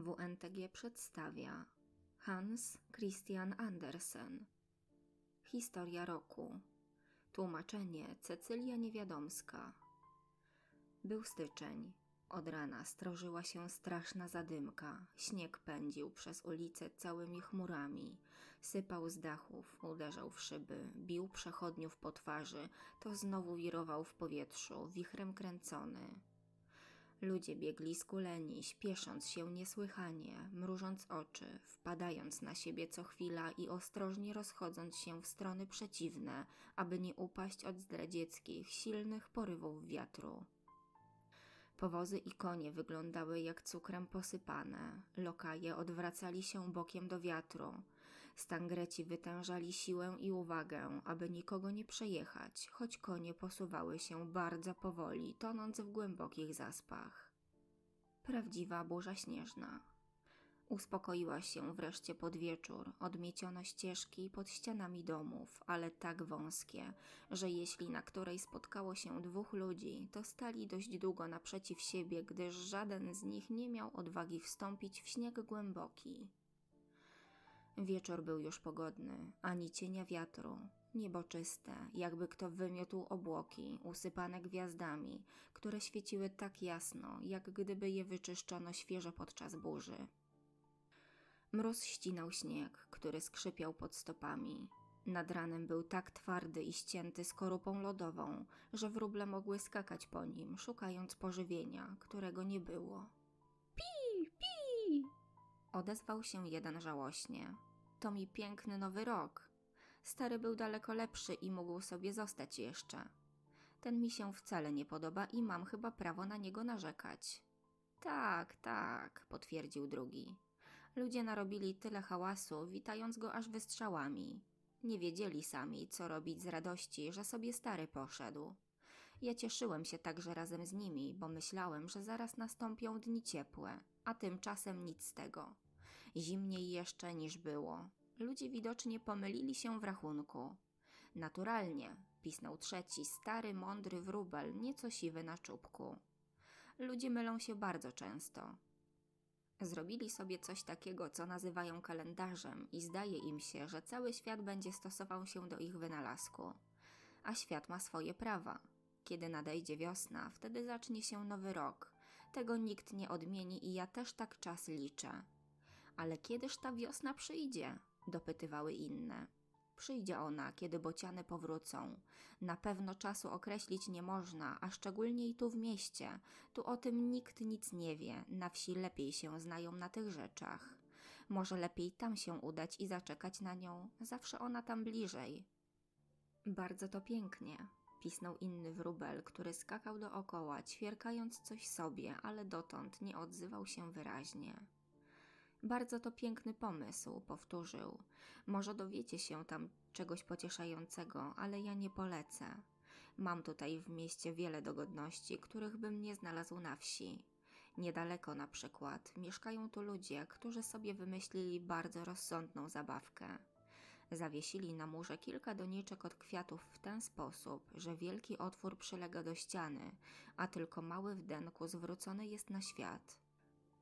WNTG przedstawia Hans Christian Andersen Historia roku Tłumaczenie Cecylia Niewiadomska Był styczeń. Od rana strożyła się straszna zadymka. Śnieg pędził przez ulice całymi chmurami. Sypał z dachów, uderzał w szyby, bił przechodniów po twarzy, to znowu wirował w powietrzu, wichrem kręcony. Ludzie biegli skuleni, śpiesząc się niesłychanie, mrużąc oczy, wpadając na siebie co chwila i ostrożnie rozchodząc się w strony przeciwne, aby nie upaść od zdradzieckich, silnych porywów wiatru. Powozy i konie wyglądały jak cukrem posypane. Lokaje odwracali się bokiem do wiatru. Stangreci wytężali siłę i uwagę, aby nikogo nie przejechać, choć konie posuwały się bardzo powoli, tonąc w głębokich zaspach. Prawdziwa burza śnieżna. Uspokoiła się wreszcie pod wieczór, odmieciono ścieżki pod ścianami domów, ale tak wąskie, że jeśli na której spotkało się dwóch ludzi, to stali dość długo naprzeciw siebie, gdyż żaden z nich nie miał odwagi wstąpić w śnieg głęboki. Wieczór był już pogodny, ani cienia wiatru, niebo czyste, jakby kto wymiótł obłoki, usypane gwiazdami, które świeciły tak jasno, jak gdyby je wyczyszczono świeżo podczas burzy. Mróz ścinał śnieg, który skrzypiał pod stopami. Nad ranem był tak twardy i ścięty skorupą lodową, że wróble mogły skakać po nim, szukając pożywienia, którego nie było. Pi, pi! Odezwał się jeden żałośnie. To mi piękny nowy rok. Stary był daleko lepszy i mógł sobie zostać jeszcze. Ten mi się wcale nie podoba i mam chyba prawo na niego narzekać. Tak, tak, potwierdził drugi. Ludzie narobili tyle hałasu, witając go aż wystrzałami. Nie wiedzieli sami, co robić z radości, że sobie stary poszedł. Ja cieszyłem się także razem z nimi, bo myślałem, że zaraz nastąpią dni ciepłe, a tymczasem nic z tego. Zimniej jeszcze niż było. Ludzie widocznie pomylili się w rachunku. Naturalnie, pisnął trzeci, stary, mądry wróbel, nieco siwy na czubku. Ludzie mylą się bardzo często. Zrobili sobie coś takiego, co nazywają kalendarzem, i zdaje im się, że cały świat będzie stosował się do ich wynalazku. A świat ma swoje prawa. Kiedy nadejdzie wiosna, wtedy zacznie się nowy rok. Tego nikt nie odmieni i ja też tak czas liczę. Ale kiedyż ta wiosna przyjdzie? dopytywały inne. Przyjdzie ona, kiedy bociany powrócą. Na pewno czasu określić nie można, a szczególnie i tu w mieście. Tu o tym nikt nic nie wie, na wsi lepiej się znają na tych rzeczach. Może lepiej tam się udać i zaczekać na nią, zawsze ona tam bliżej. Bardzo to pięknie, pisnął inny wróbel, który skakał dookoła, ćwierkając coś sobie, ale dotąd nie odzywał się wyraźnie. Bardzo to piękny pomysł, powtórzył. Może dowiecie się tam czegoś pocieszającego, ale ja nie polecę. Mam tutaj w mieście wiele dogodności, których bym nie znalazł na wsi. Niedaleko na przykład mieszkają tu ludzie, którzy sobie wymyślili bardzo rozsądną zabawkę. Zawiesili na murze kilka doniczek od kwiatów w ten sposób, że wielki otwór przylega do ściany, a tylko mały w denku zwrócony jest na świat.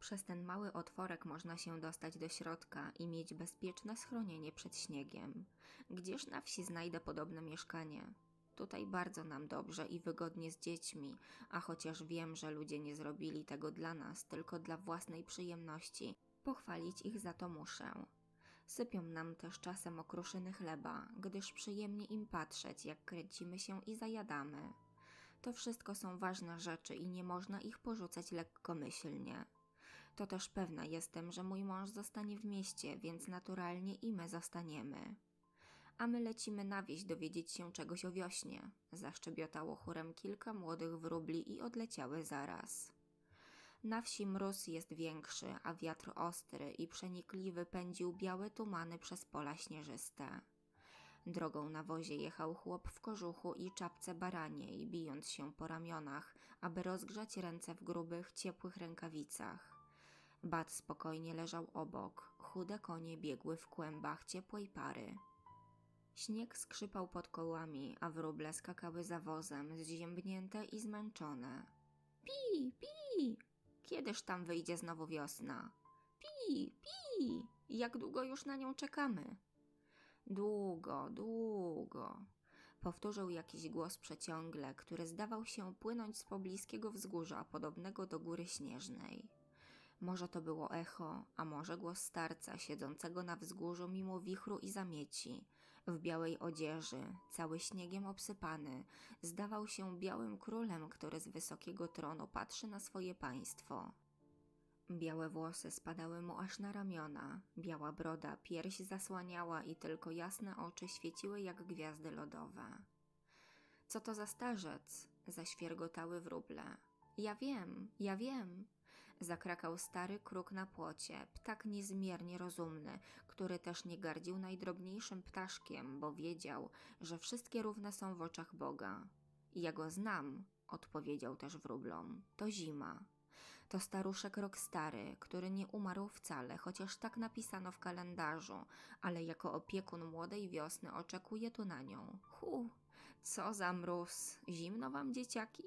Przez ten mały otworek można się dostać do środka i mieć bezpieczne schronienie przed śniegiem. Gdzież na wsi znajdę podobne mieszkanie? Tutaj bardzo nam dobrze i wygodnie z dziećmi, a chociaż wiem, że ludzie nie zrobili tego dla nas, tylko dla własnej przyjemności, pochwalić ich za to muszę. Sypią nam też czasem okruszyny chleba, gdyż przyjemnie im patrzeć, jak kręcimy się i zajadamy. To wszystko są ważne rzeczy i nie można ich porzucać lekkomyślnie. To też pewna jestem, że mój mąż zostanie w mieście, więc naturalnie i my zostaniemy. A my lecimy na wieś dowiedzieć się czegoś o wiośnie. Zaszczebiotało chórem kilka młodych wróbli i odleciały zaraz. Na wsi mróz jest większy, a wiatr ostry i przenikliwy pędził białe tumany przez pola śnieżyste. Drogą na wozie jechał chłop w kożuchu i czapce baraniej, bijąc się po ramionach, aby rozgrzać ręce w grubych, ciepłych rękawicach. Bat spokojnie leżał obok, chude konie biegły w kłębach ciepłej pary. Śnieg skrzypał pod kołami, a wróble skakały za wozem, zziębnięte i zmęczone. Pi, pi! Kiedyż tam wyjdzie znowu wiosna? pi, pi. Jak długo już na nią czekamy? Długo, długo. Powtórzył jakiś głos przeciągle, który zdawał się płynąć z pobliskiego wzgórza, podobnego do góry śnieżnej. Może to było echo, a może głos starca siedzącego na wzgórzu mimo wichru i zamieci. W białej odzieży, cały śniegiem obsypany, zdawał się białym królem, który z wysokiego tronu patrzy na swoje państwo. Białe włosy spadały mu aż na ramiona, biała broda pierś zasłaniała i tylko jasne oczy świeciły jak gwiazdy lodowe. Co to za starzec? Zaświergotały wróble. Ja wiem, ja wiem. Zakrakał stary kruk na płocie, ptak niezmiernie rozumny, który też nie gardził najdrobniejszym ptaszkiem, bo wiedział, że wszystkie równe są w oczach Boga. Ja go znam, odpowiedział też wróblom. To zima. To staruszek rok stary, który nie umarł wcale, chociaż tak napisano w kalendarzu, ale jako opiekun młodej wiosny oczekuje tu na nią. Hu, co za mróz! Zimno wam, dzieciaki?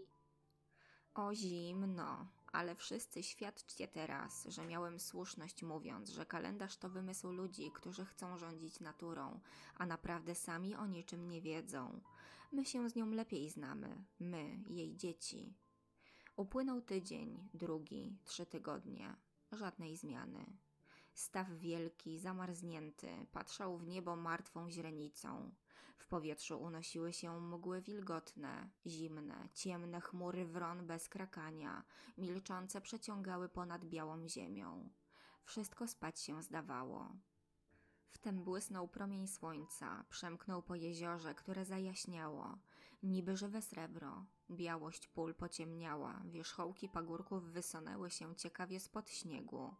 O zimno, ale wszyscy świadczcie teraz, że miałem słuszność mówiąc, że kalendarz to wymysł ludzi, którzy chcą rządzić naturą, a naprawdę sami o niczym nie wiedzą. My się z nią lepiej znamy, my, jej dzieci. Upłynął tydzień, drugi, trzy tygodnie. Żadnej zmiany. Staw wielki, zamarznięty, patrzał w niebo martwą źrenicą. W powietrzu unosiły się mgły wilgotne, zimne, ciemne chmury wron bez krakania, milczące przeciągały ponad białą ziemią. Wszystko spać się zdawało. Wtem błysnął promień słońca, przemknął po jeziorze, które zajaśniało, niby żywe srebro. Białość pól pociemniała, wierzchołki pagórków wysonęły się ciekawie spod śniegu.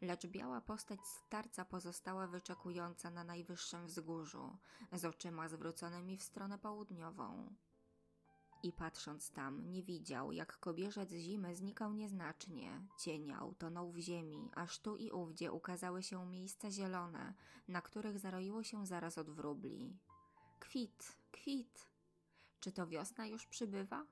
Lecz biała postać starca pozostała wyczekująca na najwyższym wzgórzu, z oczyma zwróconymi w stronę południową. I patrząc tam, nie widział, jak kobierzec zimy znikał nieznacznie, cieniał, tonął w ziemi, aż tu i ówdzie ukazały się miejsca zielone, na których zaroiło się zaraz od wróbli. Kwit, kwit! Czy to wiosna już przybywa?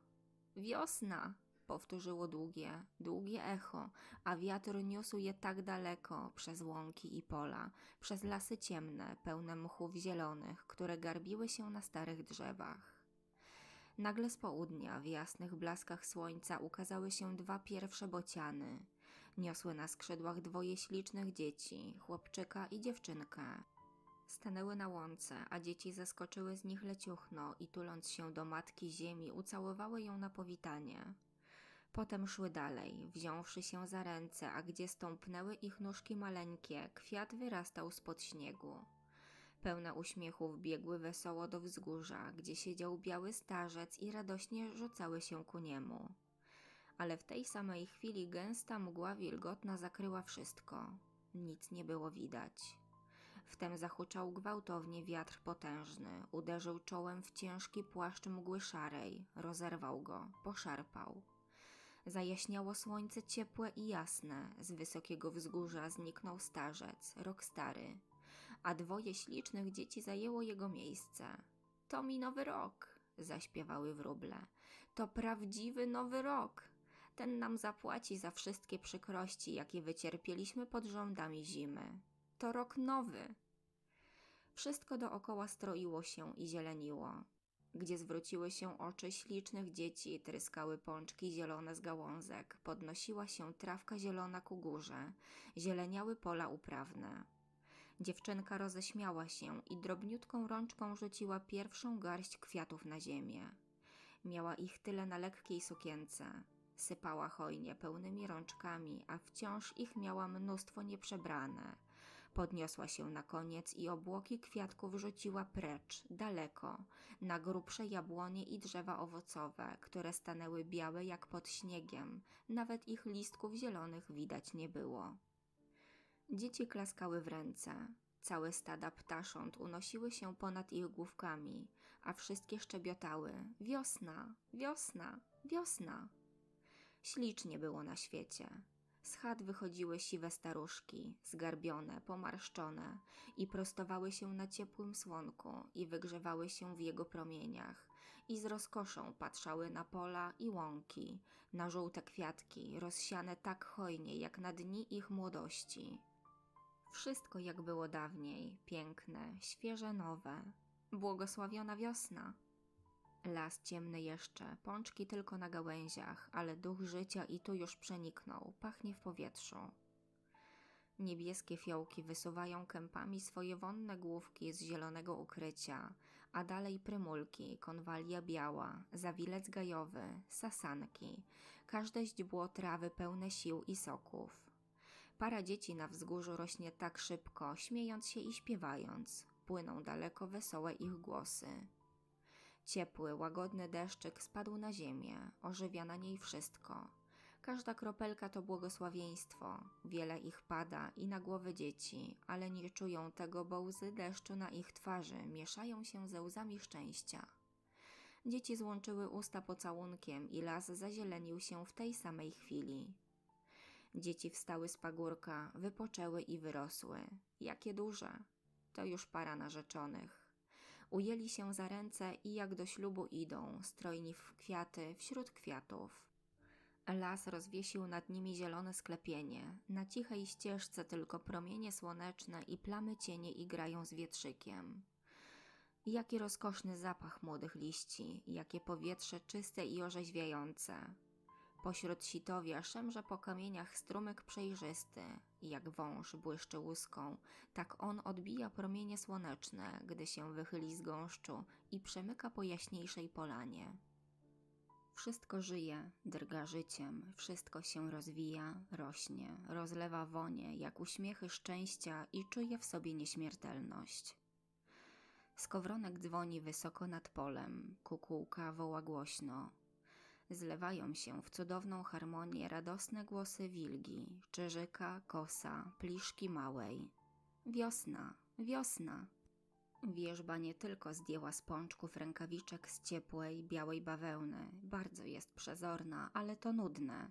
Wiosna! Powtórzyło długie, długie echo, a wiatr niósł je tak daleko, przez łąki i pola, przez lasy ciemne, pełne mchów zielonych, które garbiły się na starych drzewach. Nagle z południa, w jasnych blaskach słońca, ukazały się dwa pierwsze bociany. Niosły na skrzydłach dwoje ślicznych dzieci, chłopczyka i dziewczynkę. Stanęły na łące, a dzieci zeskoczyły z nich leciuchno i tuląc się do matki ziemi, ucałowały ją na powitanie. Potem szły dalej, wziąwszy się za ręce, a gdzie stąpnęły ich nóżki maleńkie, kwiat wyrastał spod śniegu. Pełne uśmiechów biegły wesoło do wzgórza, gdzie siedział biały starzec i radośnie rzucały się ku niemu. Ale w tej samej chwili gęsta mgła wilgotna zakryła wszystko. Nic nie było widać. Wtem zahuczał gwałtownie wiatr potężny, uderzył czołem w ciężki płaszcz mgły szarej, rozerwał go, poszarpał. Zajaśniało słońce ciepłe i jasne, z wysokiego wzgórza zniknął starzec, rok stary, a dwoje ślicznych dzieci zajęło jego miejsce. To mi nowy rok, zaśpiewały wróble. To prawdziwy nowy rok. Ten nam zapłaci za wszystkie przykrości, jakie wycierpieliśmy pod rządami zimy. To rok nowy. Wszystko dookoła stroiło się i zieleniło. Gdzie zwróciły się oczy ślicznych dzieci, tryskały pączki zielone z gałązek, podnosiła się trawka zielona ku górze, zieleniały pola uprawne. Dziewczynka roześmiała się i drobniutką rączką rzuciła pierwszą garść kwiatów na ziemię. Miała ich tyle na lekkiej sukience. Sypała hojnie pełnymi rączkami, a wciąż ich miała mnóstwo nieprzebrane. Podniosła się na koniec i obłoki kwiatków rzuciła precz, daleko, na grubsze jabłonie i drzewa owocowe, które stanęły białe jak pod śniegiem, nawet ich listków zielonych widać nie było. Dzieci klaskały w ręce. Całe stada ptasząt unosiły się ponad ich główkami, a wszystkie szczebiotały: Wiosna, wiosna, wiosna. Ślicznie było na świecie. Z chat wychodziły siwe staruszki, zgarbione, pomarszczone i prostowały się na ciepłym słonku i wygrzewały się w jego promieniach i z rozkoszą patrzały na pola i łąki, na żółte kwiatki, rozsiane tak hojnie jak na dni ich młodości. Wszystko jak było dawniej, piękne, świeże, nowe. Błogosławiona wiosna. Las ciemny jeszcze, pączki tylko na gałęziach, ale duch życia i tu już przeniknął, pachnie w powietrzu. Niebieskie fiołki wysuwają kępami swoje wonne główki z zielonego ukrycia, a dalej prymulki, konwalia biała, zawilec gajowy, sasanki, każde źdźbło trawy pełne sił i soków. Para dzieci na wzgórzu rośnie tak szybko, śmiejąc się i śpiewając. Płyną daleko wesołe ich głosy. Ciepły, łagodny deszczyk spadł na ziemię, ożywia na niej wszystko. Każda kropelka to błogosławieństwo, wiele ich pada i na głowy dzieci, ale nie czują tego, bo łzy deszczu na ich twarzy mieszają się ze łzami szczęścia. Dzieci złączyły usta pocałunkiem i las zazielenił się w tej samej chwili. Dzieci wstały z pagórka, wypoczęły i wyrosły. Jakie duże! To już para narzeczonych. Ujęli się za ręce i jak do ślubu idą, strojni w kwiaty wśród kwiatów. Las rozwiesił nad nimi zielone sklepienie. Na cichej ścieżce tylko promienie słoneczne i plamy cienie igrają z wietrzykiem. Jaki rozkoszny zapach młodych liści, jakie powietrze czyste i orzeźwiające. Pośród sitowia szemrze po kamieniach strumyk przejrzysty, jak wąż błyszczy łuską, tak on odbija promienie słoneczne, gdy się wychyli z gąszczu i przemyka po jaśniejszej polanie. Wszystko żyje, drga życiem, wszystko się rozwija, rośnie, rozlewa wonie, jak uśmiechy szczęścia i czuje w sobie nieśmiertelność. Skowronek dzwoni wysoko nad polem, kukułka woła głośno. Zlewają się w cudowną harmonię radosne głosy wilgi, czyżyka, kosa, pliszki małej. Wiosna, wiosna! Wierzba nie tylko zdjęła z pączków rękawiczek z ciepłej, białej bawełny, bardzo jest przezorna, ale to nudne.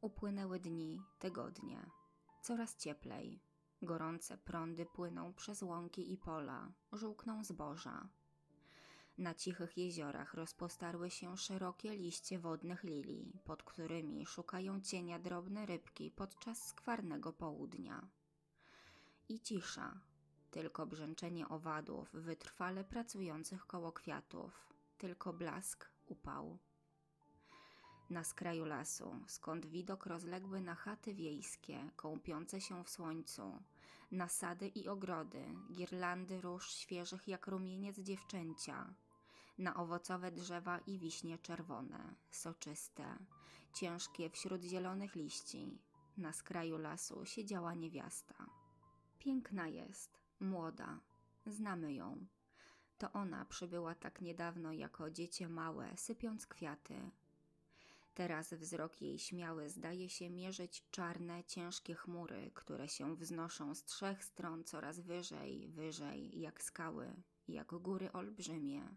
Upłynęły dni, tygodnie. Coraz cieplej. Gorące prądy płyną przez łąki i pola, żółkną zboża. Na cichych jeziorach rozpostarły się szerokie liście wodnych lilii, pod którymi szukają cienia drobne rybki podczas skwarnego południa. I cisza, tylko brzęczenie owadów wytrwale pracujących koło kwiatów, tylko blask upał. Na skraju lasu, skąd widok rozległy na chaty wiejskie, kąpiące się w słońcu, na sady i ogrody, girlandy róż świeżych jak rumieniec dziewczęcia, na owocowe drzewa i wiśnie czerwone, soczyste, ciężkie wśród zielonych liści. Na skraju lasu siedziała niewiasta. Piękna jest, młoda, znamy ją. To ona przybyła tak niedawno jako dziecię małe, sypiąc kwiaty. Teraz wzrok jej śmiały zdaje się mierzyć czarne, ciężkie chmury, które się wznoszą z trzech stron coraz wyżej, wyżej, jak skały, jak góry olbrzymie.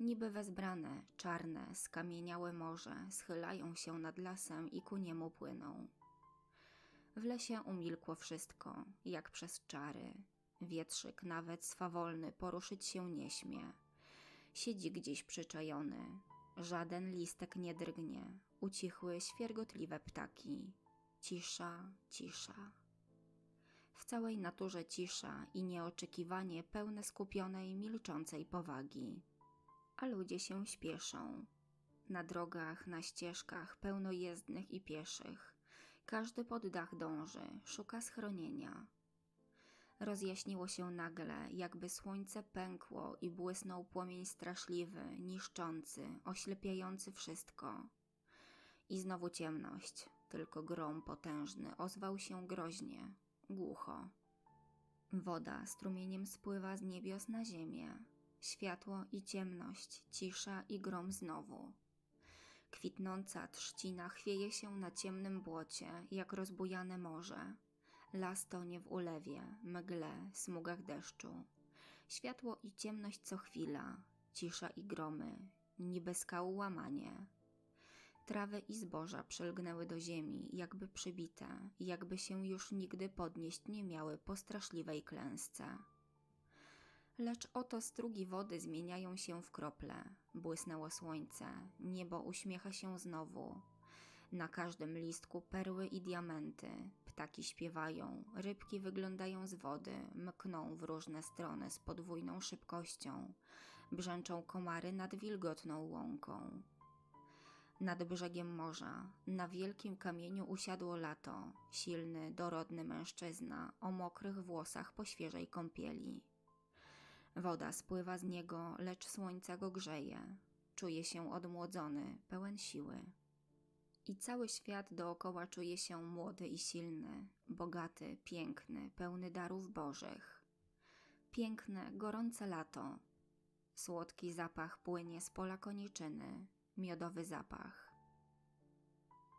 Niby wezbrane, czarne, skamieniałe morze schylają się nad lasem i ku niemu płyną. W lesie umilkło wszystko, jak przez czary. Wietrzyk nawet swawolny poruszyć się nie śmie. Siedzi gdzieś przyczajony. Żaden listek nie drgnie. Ucichły świergotliwe ptaki. Cisza, cisza. W całej naturze cisza i nieoczekiwanie pełne skupionej, milczącej powagi. A ludzie się śpieszą. Na drogach, na ścieżkach pełno jezdnych i pieszych. Każdy pod dach dąży, szuka schronienia. Rozjaśniło się nagle, jakby słońce pękło i błysnął płomień straszliwy, niszczący, oślepiający wszystko. I znowu ciemność, tylko grom potężny ozwał się groźnie, głucho. Woda strumieniem spływa z niebios na ziemię. Światło i ciemność, cisza i grom znowu. Kwitnąca trzcina chwieje się na ciemnym błocie, jak rozbujane morze. Las tonie w ulewie, mgle, smugach deszczu. Światło i ciemność co chwila, cisza i gromy, niby skał łamanie. Trawy i zboża przylgnęły do ziemi, jakby przybite, jakby się już nigdy podnieść nie miały po straszliwej klęsce. Lecz oto strugi wody zmieniają się w krople. Błysnęło słońce, niebo uśmiecha się znowu. Na każdym listku perły i diamenty. Ptaki śpiewają, rybki wyglądają z wody, mkną w różne strony z podwójną szybkością. Brzęczą komary nad wilgotną łąką. Nad brzegiem morza, na wielkim kamieniu usiadło lato, silny, dorodny mężczyzna o mokrych włosach po świeżej kąpieli. Woda spływa z niego, lecz słońce go grzeje. Czuje się odmłodzony, pełen siły. I cały świat dookoła czuje się młody i silny, bogaty, piękny, pełny darów bożych. Piękne, gorące lato. Słodki zapach płynie z pola koniczyny, miodowy zapach.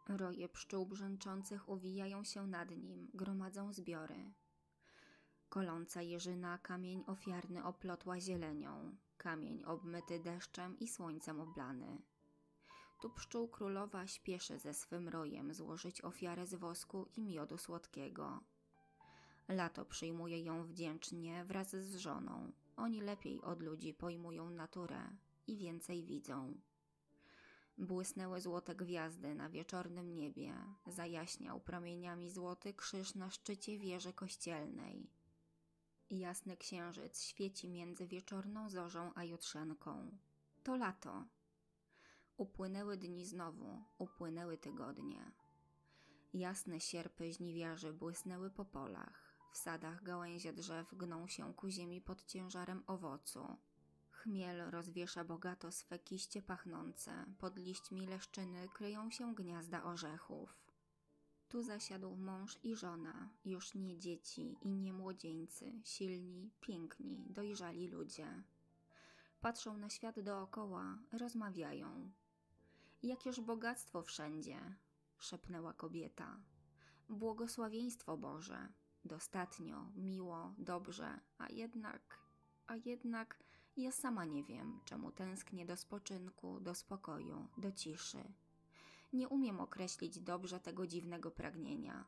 Roje pszczół brzęczących uwijają się nad nim, gromadzą zbiory. Koląca jeżyna kamień ofiarny oplotła zielenią, kamień obmyty deszczem i słońcem oblany. Tu pszczół królowa śpieszy ze swym rojem złożyć ofiarę z wosku i miodu słodkiego. Lato przyjmuje ją wdzięcznie wraz z żoną. Oni lepiej od ludzi pojmują naturę i więcej widzą. Błysnęły złote gwiazdy na wieczornym niebie, zajaśniał promieniami złoty krzyż na szczycie wieży kościelnej. Jasny księżyc świeci między wieczorną zorzą a jutrzenką. To lato. Upłynęły dni znowu, upłynęły tygodnie. Jasne sierpy żniwiarzy błysnęły po polach. W sadach gałęzie drzew gną się ku ziemi pod ciężarem owocu. Chmiel rozwiesza bogato swe kiście pachnące, pod liśćmi leszczyny kryją się gniazda orzechów. Tu zasiadł mąż i żona, już nie dzieci i nie młodzieńcy, silni, piękni, dojrzali ludzie. Patrzą na świat dookoła, rozmawiają. Jakież bogactwo wszędzie, szepnęła kobieta. Błogosławieństwo Boże, dostatnio, miło, dobrze, a jednak, a jednak ja sama nie wiem, czemu tęsknię do spoczynku, do spokoju, do ciszy. Nie umiem określić dobrze tego dziwnego pragnienia.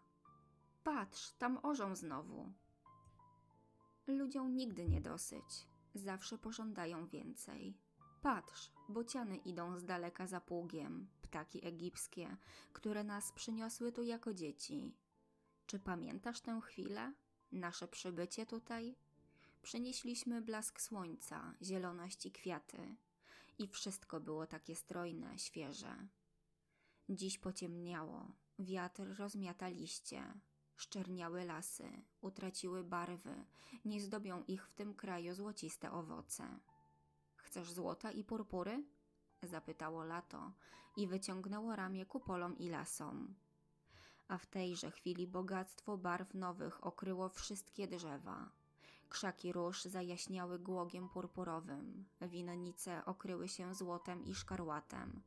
Patrz, tam orzą znowu. Ludziom nigdy nie dosyć, zawsze pożądają więcej. Patrz, bociany idą z daleka za pługiem, ptaki egipskie, które nas przyniosły tu jako dzieci. Czy pamiętasz tę chwilę? Nasze przybycie tutaj? Przynieśliśmy blask słońca, zieloność i kwiaty. I wszystko było takie strojne, świeże. Dziś pociemniało, wiatr rozmiata liście, szczerniały lasy, utraciły barwy, nie zdobią ich w tym kraju złociste owoce. Chcesz złota i purpury? zapytało lato i wyciągnęło ramię ku polom i lasom. A w tejże chwili bogactwo barw nowych okryło wszystkie drzewa. Krzaki róż zajaśniały głogiem purpurowym, winnice okryły się złotem i szkarłatem.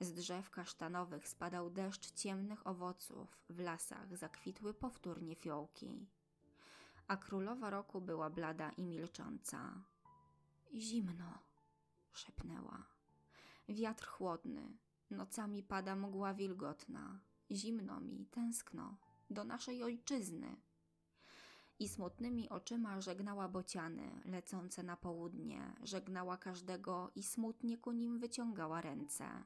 Z drzew kasztanowych spadał deszcz ciemnych owoców, w lasach zakwitły powtórnie fiołki. A królowa roku była blada i milcząca. Zimno, szepnęła. Wiatr chłodny, nocami pada mgła wilgotna. Zimno mi, tęskno, do naszej ojczyzny. I smutnymi oczyma żegnała bociany, lecące na południe, żegnała każdego i smutnie ku nim wyciągała ręce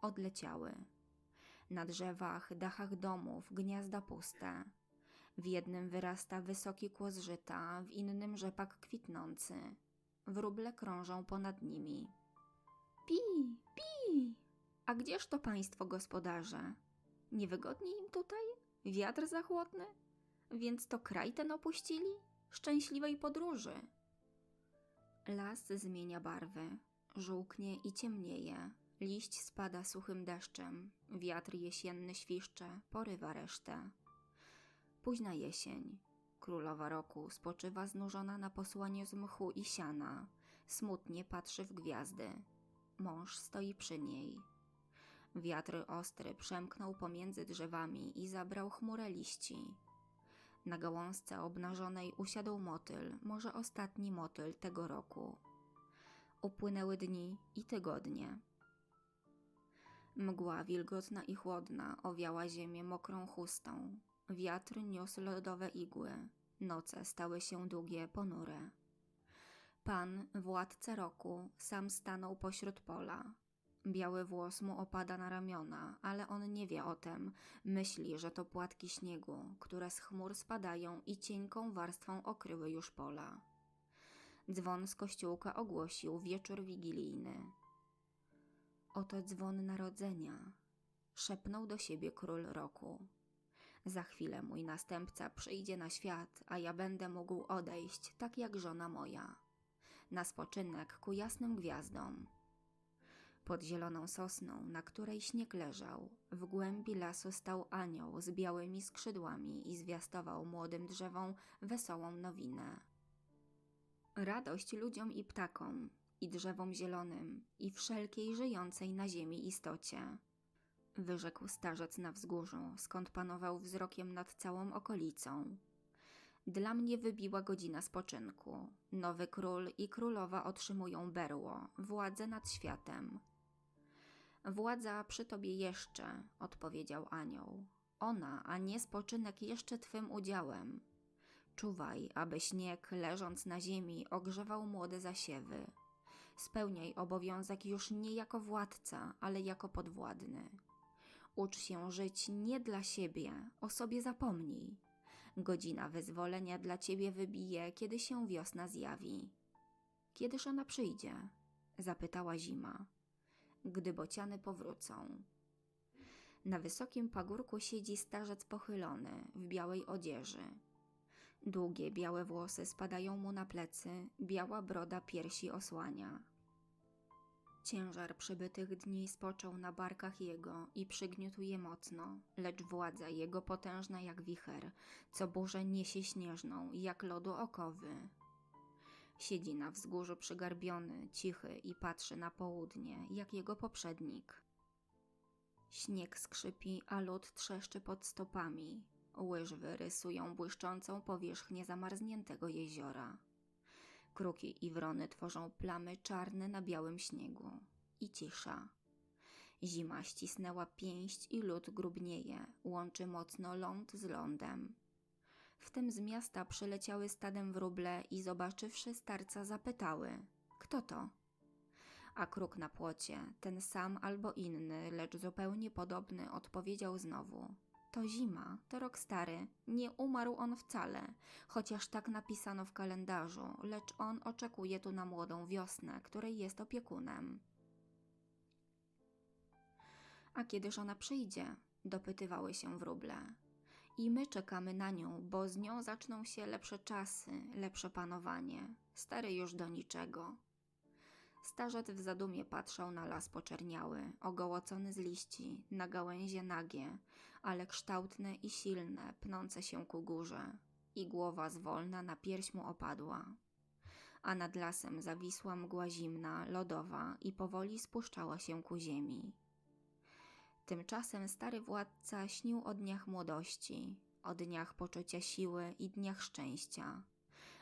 odleciały. Na drzewach, dachach domów, gniazda puste. W jednym wyrasta wysoki kłos żyta, w innym rzepak kwitnący. Wróble krążą ponad nimi. Pi, pi! A gdzież to państwo gospodarze? Niewygodnie im tutaj? Wiatr zachłodny? Więc to kraj ten opuścili? Szczęśliwej podróży. Las zmienia barwy, żółknie i ciemnieje, Liść spada suchym deszczem, wiatr jesienny świszcze, porywa resztę. Późna jesień. Królowa roku spoczywa znużona na posłaniu z mchu i siana. Smutnie patrzy w gwiazdy. Mąż stoi przy niej. Wiatr ostry przemknął pomiędzy drzewami i zabrał chmurę liści. Na gałązce obnażonej usiadł motyl, może ostatni motyl tego roku. Upłynęły dni i tygodnie. Mgła wilgotna i chłodna owiała ziemię mokrą chustą. Wiatr niósł lodowe igły. Noce stały się długie, ponure. Pan, władca roku, sam stanął pośród pola. Biały włos mu opada na ramiona, ale on nie wie o tym. Myśli, że to płatki śniegu, które z chmur spadają i cienką warstwą okryły już pola. Dzwon z kościółka ogłosił wieczór wigilijny. Oto dzwon narodzenia, szepnął do siebie król roku. Za chwilę mój następca przyjdzie na świat, a ja będę mógł odejść, tak jak żona moja, na spoczynek ku jasnym gwiazdom. Pod zieloną sosną, na której śnieg leżał, w głębi lasu stał anioł z białymi skrzydłami i zwiastował młodym drzewom wesołą nowinę. Radość ludziom i ptakom, i drzewom zielonym, i wszelkiej żyjącej na ziemi istocie. Wyrzekł starzec na wzgórzu, skąd panował wzrokiem nad całą okolicą. Dla mnie wybiła godzina spoczynku. Nowy król i królowa otrzymują berło, władzę nad światem. Władza przy tobie jeszcze, odpowiedział anioł. Ona, a nie spoczynek jeszcze twym udziałem. Czuwaj, aby śnieg, leżąc na ziemi, ogrzewał młode zasiewy. Spełniaj obowiązek już nie jako władca, ale jako podwładny. Ucz się żyć nie dla siebie, o sobie zapomnij. Godzina wyzwolenia dla ciebie wybije, kiedy się wiosna zjawi. Kiedyż ona przyjdzie? zapytała zima. Gdy bociany powrócą. Na wysokim pagórku siedzi starzec pochylony, w białej odzieży. Długie białe włosy spadają mu na plecy, biała broda piersi osłania. Ciężar przybytych dni spoczął na barkach jego i przygniótł je mocno, lecz władza jego potężna jak wicher, co burzę niesie śnieżną, jak lodu okowy. Siedzi na wzgórzu przygarbiony, cichy i patrzy na południe, jak jego poprzednik. Śnieg skrzypi, a lód trzeszczy pod stopami. Łyżwy rysują błyszczącą powierzchnię zamarzniętego jeziora. Kruki i wrony tworzą plamy czarne na białym śniegu. I cisza. Zima ścisnęła pięść i lód grubnieje, łączy mocno ląd z lądem. Wtem z miasta przyleciały stadem wróble i zobaczywszy starca zapytały, kto to? A kruk na płocie, ten sam albo inny, lecz zupełnie podobny, odpowiedział znowu – to zima, to rok stary. Nie umarł on wcale, chociaż tak napisano w kalendarzu, lecz on oczekuje tu na młodą wiosnę, której jest opiekunem. A kiedyż ona przyjdzie? dopytywały się wróble. I my czekamy na nią, bo z nią zaczną się lepsze czasy, lepsze panowanie. Stary już do niczego. Starzec w zadumie patrzał na las poczerniały, ogołocony z liści, na gałęzie nagie, ale kształtne i silne, pnące się ku górze. I głowa zwolna na pierś mu opadła. A nad lasem zawisła mgła zimna, lodowa i powoli spuszczała się ku ziemi. Tymczasem stary władca śnił o dniach młodości, o dniach poczucia siły i dniach szczęścia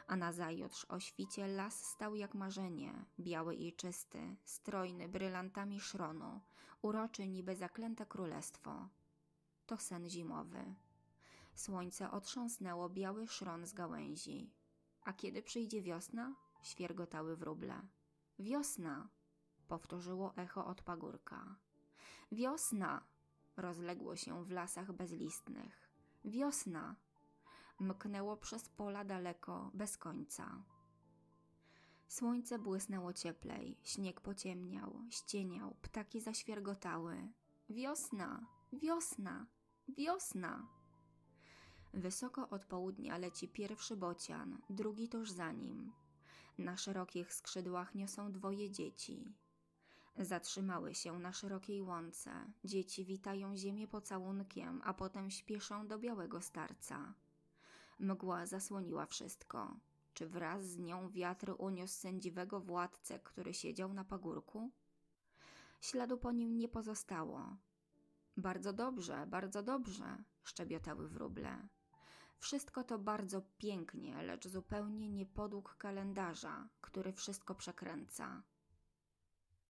a nazajutrz o świcie las stał jak marzenie, biały i czysty, strojny brylantami szronu, uroczy niby zaklęte królestwo. To sen zimowy. Słońce otrząsnęło biały szron z gałęzi. A kiedy przyjdzie wiosna? Świergotały wróble. Wiosna! Powtórzyło echo od pagórka. Wiosna! Rozległo się w lasach bezlistnych. Wiosna! Mknęło przez pola daleko, bez końca. Słońce błysnęło cieplej, śnieg pociemniał, ścieniał, ptaki zaświergotały. Wiosna, wiosna, wiosna! Wysoko od południa leci pierwszy bocian, drugi tuż za nim. Na szerokich skrzydłach niosą dwoje dzieci. Zatrzymały się na szerokiej łące. Dzieci witają ziemię pocałunkiem, a potem śpieszą do białego starca. Mgła zasłoniła wszystko. Czy wraz z nią wiatr uniósł sędziwego władcę, który siedział na pagórku? Śladu po nim nie pozostało. Bardzo dobrze, bardzo dobrze, szczebiotały wróble. Wszystko to bardzo pięknie, lecz zupełnie nie podług kalendarza, który wszystko przekręca.